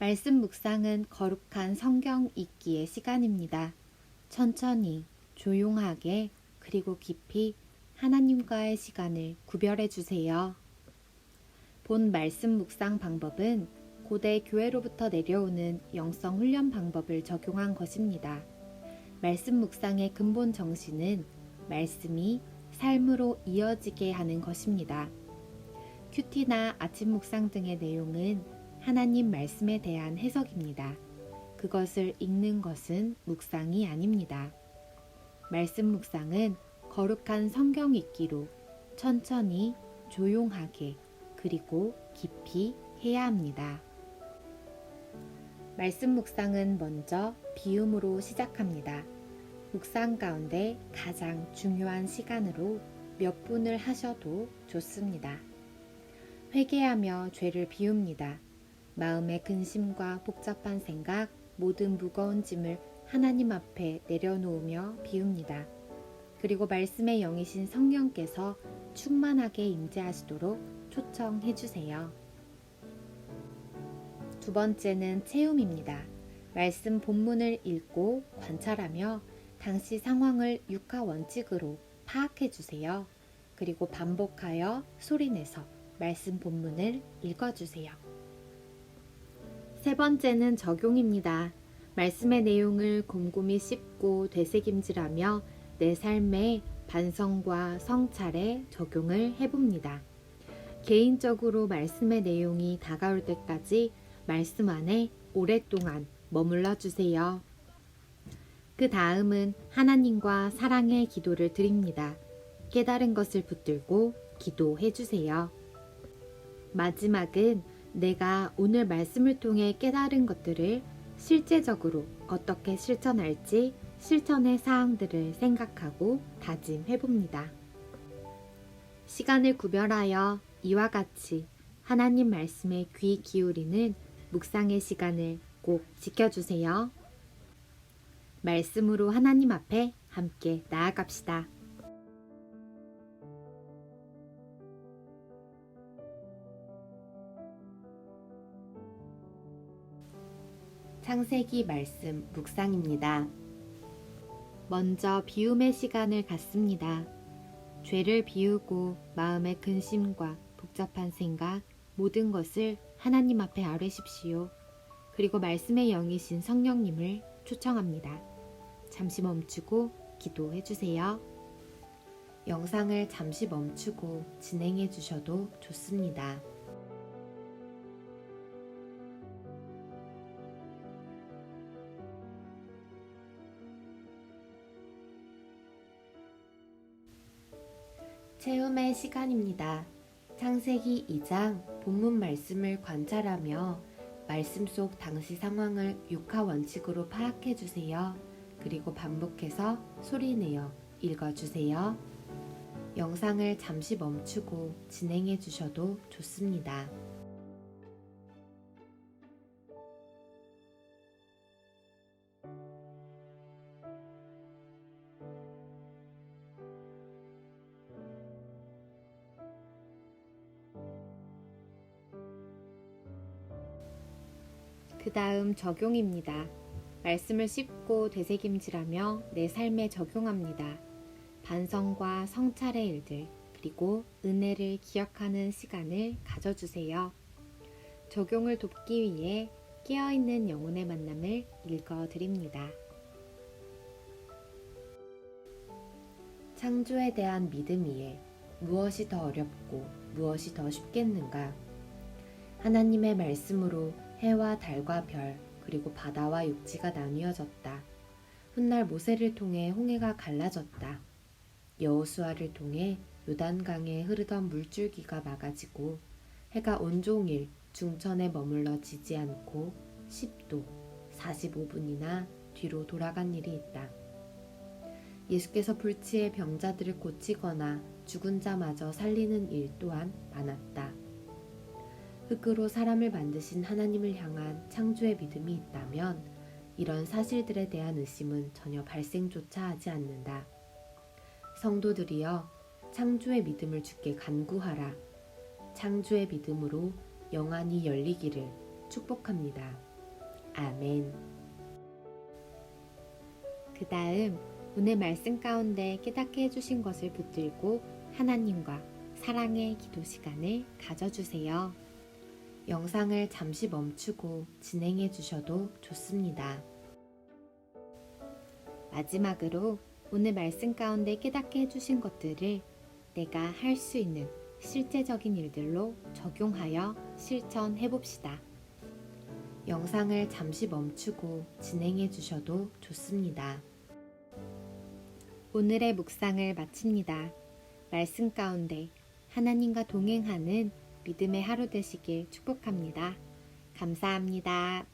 말씀 묵상은 거룩한 성경 읽기의 시간입니다. 천천히, 조용하게, 그리고 깊이 하나님과의 시간을 구별해 주세요. 본 말씀 묵상 방법은 고대 교회로부터 내려오는 영성 훈련 방법을 적용한 것입니다. 말씀 묵상의 근본 정신은 말씀이 삶으로 이어지게 하는 것입니다. 큐티나 아침 묵상 등의 내용은 하나님 말씀에 대한 해석입니다. 그것을 읽는 것은 묵상이 아닙니다. 말씀 묵상은 거룩한 성경 읽기로 천천히 조용하게 그리고 깊이 해야 합니다. 말씀 묵상은 먼저 비움으로 시작합니다. 묵상 가운데 가장 중요한 시간으로 몇 분을 하셔도 좋습니다. 회개하며 죄를 비웁니다. 마음의 근심과 복잡한 생각, 모든 무거운 짐을 하나님 앞에 내려놓으며 비웁니다. 그리고 말씀의 영이신 성령께서 충만하게 임재하시도록 초청해 주세요. 두 번째는 체험입니다. 말씀 본문을 읽고 관찰하며 당시 상황을 육하 원칙으로 파악해 주세요. 그리고 반복하여 소리내서 말씀 본문을 읽어 주세요. 세 번째는 적용입니다. 말씀의 내용을 곰곰이 씹고 되새김질하며 내 삶에 반성과 성찰에 적용을 해봅니다. 개인적으로 말씀의 내용이 다가올 때까지 말씀 안에 오랫동안 머물러 주세요. 그 다음은 하나님과 사랑의 기도를 드립니다. 깨달은 것을 붙들고 기도해 주세요. 마지막은 내가 오늘 말씀을 통해 깨달은 것들을 실제적으로 어떻게 실천할지 실천의 사항들을 생각하고 다짐해 봅니다. 시간을 구별하여 이와 같이 하나님 말씀에 귀 기울이는 묵상의 시간을 꼭 지켜주세요. 말씀으로 하나님 앞에 함께 나아갑시다. 창세기 말씀 묵상입니다. 먼저 비움의 시간을 갖습니다. 죄를 비우고 마음의 근심과 복잡한 생각, 모든 것을 하나님 앞에 아뢰십시오. 그리고 말씀의 영이신 성령님을 초청합니다. 잠시 멈추고 기도해 주세요. 영상을 잠시 멈추고 진행해 주셔도 좋습니다. 체험의 시간입니다. 창세기 2장 본문 말씀을 관찰하며 말씀 속 당시 상황을 육하 원칙으로 파악해 주세요. 그리고 반복해서 소리내어 읽어 주세요. 영상을 잠시 멈추고 진행해 주셔도 좋습니다. 그 다음 적용입니다. 말씀을 씹고 되새김질하며 내 삶에 적용합니다. 반성과 성찰의 일들, 그리고 은혜를 기억하는 시간을 가져주세요. 적용을 돕기 위해 깨어있는 영혼의 만남을 읽어드립니다. 창조에 대한 믿음 위에 무엇이 더 어렵고 무엇이 더 쉽겠는가? 하나님의 말씀으로 해와 달과 별, 그리고 바다와 육지가 나뉘어졌다. 훗날 모세를 통해 홍해가 갈라졌다. 여호수아를 통해 요단강에 흐르던 물줄기가 막아지고 해가 온종일 중천에 머물러 지지 않고 10도 45분이나 뒤로 돌아간 일이 있다. 예수께서 불치의 병자들을 고치거나 죽은 자마저 살리는 일 또한 많았다. 흙으로 사람을 만드신 하나님을 향한 창조의 믿음이 있다면 이런 사실들에 대한 의심은 전혀 발생조차 하지 않는다. 성도들이여 창조의 믿음을 주께 간구하라. 창조의 믿음으로 영안이 열리기를 축복합니다. 아멘. 그 다음 오늘 말씀 가운데 깨닫게 해주신 것을 붙들고 하나님과 사랑의 기도 시간을 가져주세요. 영상을 잠시 멈추고 진행해 주셔도 좋습니다. 마지막으로 오늘 말씀 가운데 깨닫게 해주신 것들을 내가 할 수 있는 실제적인 일들로 적용하여 실천해 봅시다. 영상을 잠시 멈추고 진행해 주셔도 좋습니다. 오늘의 묵상을 마칩니다. 말씀 가운데 하나님과 동행하는 믿음의 하루 되시길 축복합니다. 감사합니다.